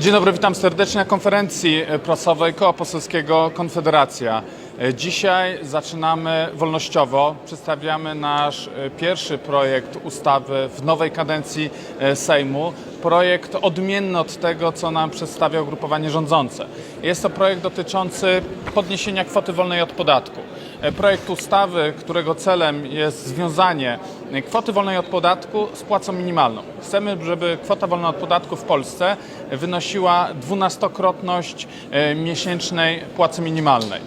Dzień dobry, witam serdecznie na konferencji prasowej Koła Poselskiego Konfederacja. Dzisiaj zaczynamy wolnościowo. Przedstawiamy nasz pierwszy projekt ustawy w nowej kadencji e, Sejmu. Projekt odmienny od tego, co nam przedstawia ugrupowanie rządzące. Jest to projekt dotyczący podniesienia kwoty wolnej od podatku. E, Projekt ustawy, którego celem jest związanie kwoty wolnej od podatku z płacą minimalną. Chcemy, żeby kwota wolna od podatku w Polsce wynosiła dwunastokrotność e, miesięcznej płacy minimalnej.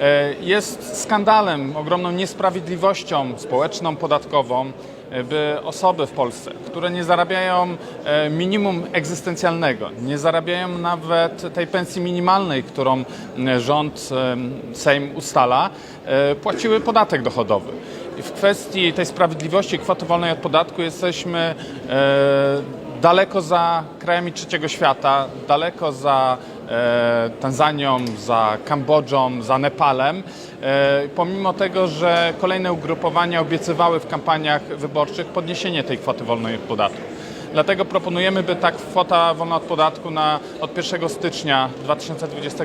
E, Jest skandalem, ogromną niesprawiedliwością społeczną, podatkową, by osoby w Polsce, które nie zarabiają e, minimum egzystencjalnego, nie zarabiają nawet tej pensji minimalnej, którą e, rząd, e, Sejm ustala, płaciły podatek dochodowy. W kwestii tej sprawiedliwości kwoty wolnej od podatku jesteśmy daleko za krajami trzeciego świata, daleko za Tanzanią, za Kambodżą, za Nepalem. E, pomimo tego, że kolejne ugrupowania obiecywały w kampaniach wyborczych podniesienie tej kwoty wolnej od podatku. Dlatego proponujemy, by ta kwota wolna od podatku na, od 1 stycznia 2020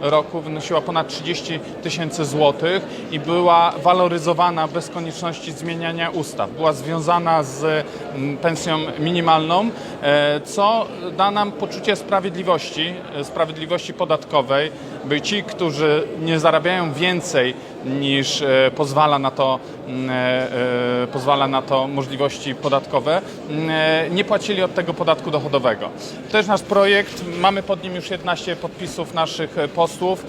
roku wynosiła ponad 30 tysięcy złotych i była waloryzowana bez konieczności zmieniania ustaw. Była związana z pensją minimalną, e, co da nam poczucie sprawiedliwości, e, sprawiedliwości podatkowej, by ci, którzy nie zarabiają więcej niż e, pozwala na to, mm, e, e, pozwala na to możliwości podatkowe, mm, nie płacili od tego podatku dochodowego. To jest nasz projekt, mamy pod nim już 11 podpisów naszych posłów,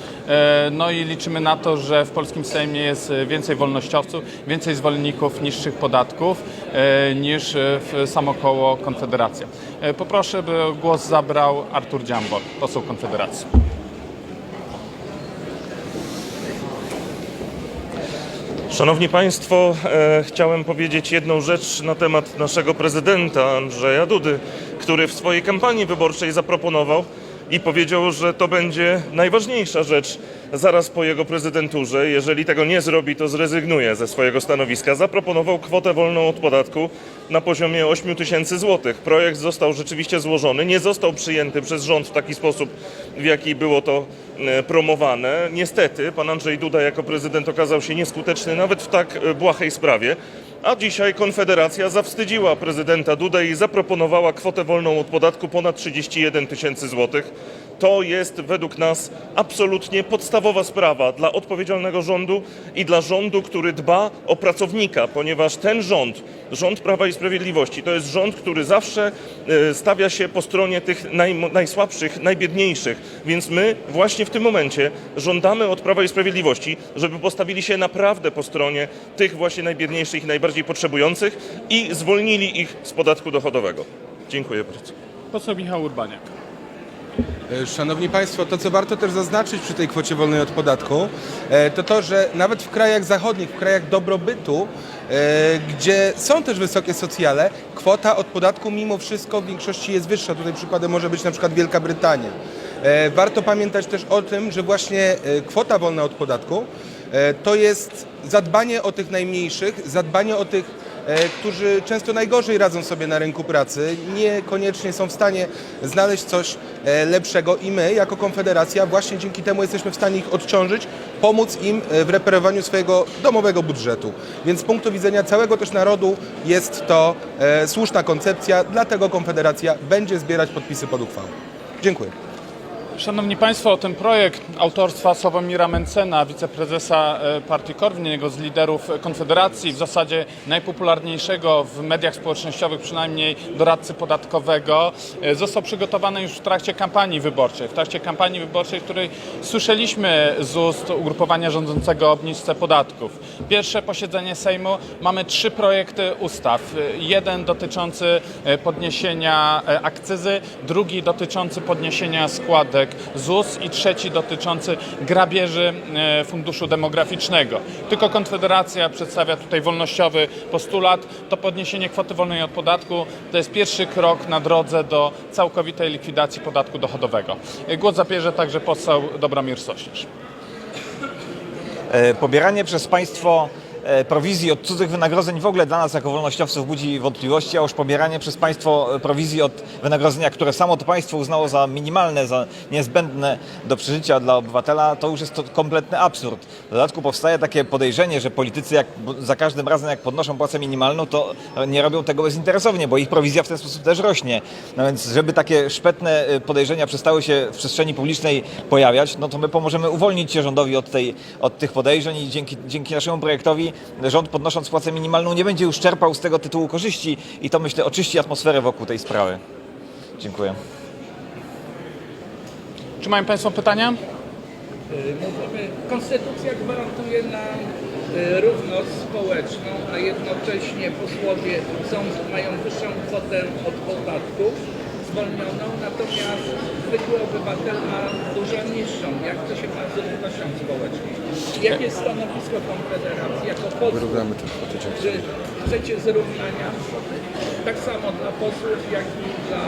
no i liczymy na to, że w polskim Sejmie jest więcej wolnościowców, więcej zwolenników niższych podatków niż w samokoło Konfederacja. Poproszę, by głos zabrał Artur Dziambor, poseł Konfederacji. Szanowni Państwo, e, chciałem powiedzieć jedną rzecz na temat naszego prezydenta Andrzeja Dudy, który w swojej kampanii wyborczej zaproponował i powiedział, że to będzie najważniejsza rzecz zaraz po jego prezydenturze. Jeżeli tego nie zrobi, to zrezygnuje ze swojego stanowiska. Zaproponował kwotę wolną od podatku na poziomie 8 tysięcy złotych. Projekt został rzeczywiście złożony, nie został przyjęty przez rząd w taki sposób, w jaki było to promowane. Niestety, pan Andrzej Duda jako prezydent okazał się nieskuteczny nawet w tak e, błahej sprawie. A dzisiaj Konfederacja zawstydziła prezydenta Dudę i zaproponowała kwotę wolną od podatku ponad 31 tysięcy złotych. To jest według nas absolutnie podstawowa sprawa dla odpowiedzialnego rządu i dla rządu, który dba o pracownika, ponieważ ten rząd, rząd Prawa i Sprawiedliwości, to jest rząd, który zawsze e, stawia się po stronie tych naj, najsłabszych, najbiedniejszych. Więc my właśnie w tym momencie żądamy od Prawa i Sprawiedliwości, żeby postawili się naprawdę po stronie tych właśnie najbiedniejszych i najbardziej potrzebujących i zwolnili ich z podatku dochodowego. Dziękuję bardzo. Poseł Michał Urbaniak. E, Szanowni Państwo, to co warto też zaznaczyć przy tej kwocie wolnej od podatku, e, to to, że nawet w krajach zachodnich, w krajach dobrobytu, e, gdzie są też wysokie socjale, kwota od podatku mimo wszystko w większości jest wyższa. Tutaj przykładem może być na przykład Wielka Brytania. Warto pamiętać też o tym, że właśnie kwota wolna od podatku to jest zadbanie o tych najmniejszych, zadbanie o tych którzy często najgorzej radzą sobie na rynku pracy, niekoniecznie są w stanie znaleźć coś e, lepszego i my jako Konfederacja właśnie dzięki temu jesteśmy w stanie ich odciążyć, pomóc im e, w reperowaniu swojego domowego budżetu. Więc z punktu widzenia całego też narodu jest to e, słuszna koncepcja, dlatego Konfederacja będzie zbierać podpisy pod uchwałą. Dziękuję. Szanowni Państwo, ten projekt autorstwa Sławomira Mencena, wiceprezesa e, partii Korwin, jednego z liderów Konfederacji, w zasadzie najpopularniejszego w mediach społecznościowych, przynajmniej doradcy podatkowego, e, został przygotowany już w trakcie kampanii wyborczej. W trakcie kampanii wyborczej, w której słyszeliśmy z ust ugrupowania rządzącego o obniżce podatków. Pierwsze posiedzenie Sejmu, mamy trzy projekty ustaw. Jeden dotyczący e, podniesienia akcyzy, drugi dotyczący podniesienia składek ZUS i trzeci dotyczący grabieży e, funduszu demograficznego. Tylko Konfederacja przedstawia tutaj wolnościowy postulat. To podniesienie kwoty wolnej od podatku to jest pierwszy krok na drodze do całkowitej likwidacji podatku dochodowego. E, Głos zabierze także poseł Dobromir Sośnierz. E, pobieranie przez państwo prowizji od cudzych wynagrodzeń w ogóle dla nas jako wolnościowców budzi wątpliwości, a już pobieranie przez państwo e, prowizji od wynagrodzenia, które samo to państwo uznało za minimalne, za niezbędne do przeżycia dla obywatela, to już jest to kompletny absurd. W dodatku powstaje takie podejrzenie, że politycy jak, za każdym razem jak podnoszą płacę minimalną, to nie robią tego bezinteresownie, bo ich prowizja w ten sposób też rośnie. No więc żeby takie szpetne y, podejrzenia przestały się w przestrzeni publicznej pojawiać, no to my pomożemy uwolnić się rządowi od, tej, od tych podejrzeń i dzięki, dzięki naszemu projektowi rząd podnosząc płacę minimalną nie będzie już czerpał z tego tytułu korzyści i to myślę oczyści atmosferę wokół tej sprawy. Dziękuję. Czy mają Państwo pytania? Mówimy, konstytucja gwarantuje nam y, równość społeczną, a jednocześnie posłowie są, mają wyższą kwotę od podatków zwolnioną, natomiast zwykły obywatel ma dużo niższą. Jak to się ma z równością społeczną? Jakie jest stanowisko Konfederacji jako posłów? Czy chcecie zrównania tak samo dla posłów, jak i dla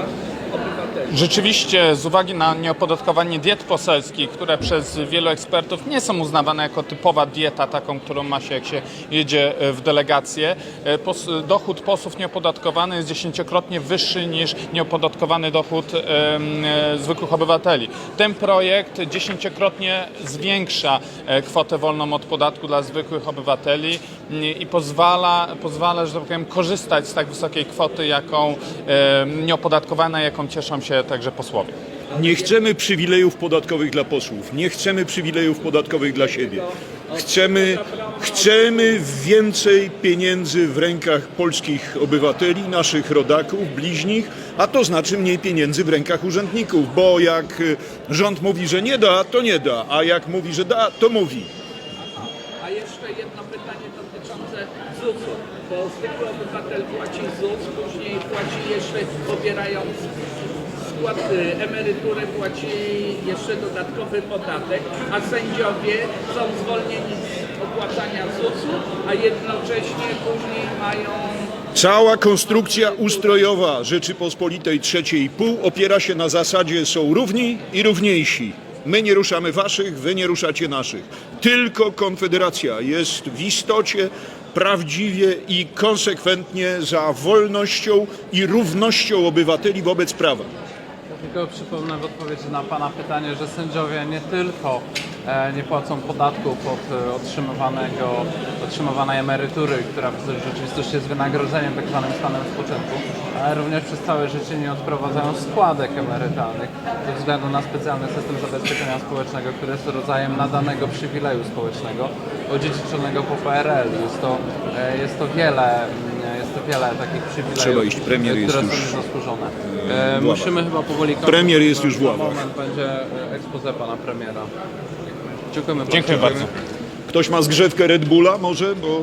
obywateli? Rzeczywiście, z uwagi na nieopodatkowanie diet poselskich, które przez wielu ekspertów nie są uznawane jako typowa dieta, taką, którą ma się, jak się jedzie e, w delegację, e, dochód posłów nieopodatkowany jest dziesięciokrotnie wyższy niż nieopodatkowany dochód e, zwykłych obywateli. Ten projekt dziesięciokrotnie zwiększa kwotę wolną od podatku dla zwykłych obywateli mm, i pozwala, pozwala, że tak powiem, korzystać z tak wysokiej kwoty, jaką nieopodatkowana, jaką cieszą się także posłowie. Nie chcemy przywilejów podatkowych dla posłów, nie chcemy przywilejów podatkowych dla siebie. Chcemy, chcemy więcej pieniędzy w rękach polskich obywateli, naszych rodaków, bliźnich, a to znaczy mniej pieniędzy w rękach urzędników, bo jak y, rząd mówi, że nie da, to nie da, a jak mówi, że da, to mówi. Pytanie dotyczące ZUS-u, bo zwykły obywatel płaci ZUS, później płaci jeszcze, pobierając skład y, emerytury, płaci jeszcze dodatkowy podatek, a sędziowie są zwolnieni z opłacania ZUS-u, a jednocześnie później mają Cała konstrukcja ustrojowa Rzeczypospolitej trzeciej i pół opiera się na zasadzie są równi i równiejsi. My nie ruszamy waszych, wy nie ruszacie naszych. Tylko Konfederacja jest w istocie prawdziwie i konsekwentnie za wolnością i równością obywateli wobec prawa. Tylko przypomnę w odpowiedzi na Pana pytanie, że sędziowie nie tylko e, nie płacą podatków od e, otrzymywanego, otrzymywanej emerytury, która w rzeczywistości jest wynagrodzeniem tak zwanym stanem spoczynku, ale również przez całe życie nie odprowadzają składek emerytalnych ze względu na specjalny system zabezpieczenia społecznego, który jest rodzajem nadanego przywileju społecznego odziedziczonego po PRL. Jest to, e, jest to wiele mm, wiele takich przywilejów, Trzeba iść, premier jest które już, są zasłużone. e, w ławach. musimy chyba powoli kończyć. Premier jest już w Za ławach. moment będzie e, expose pana premiera. Dziękujemy Dziękuję bardzo. Ktoś ma zgrzewkę Red Bulla może? Bo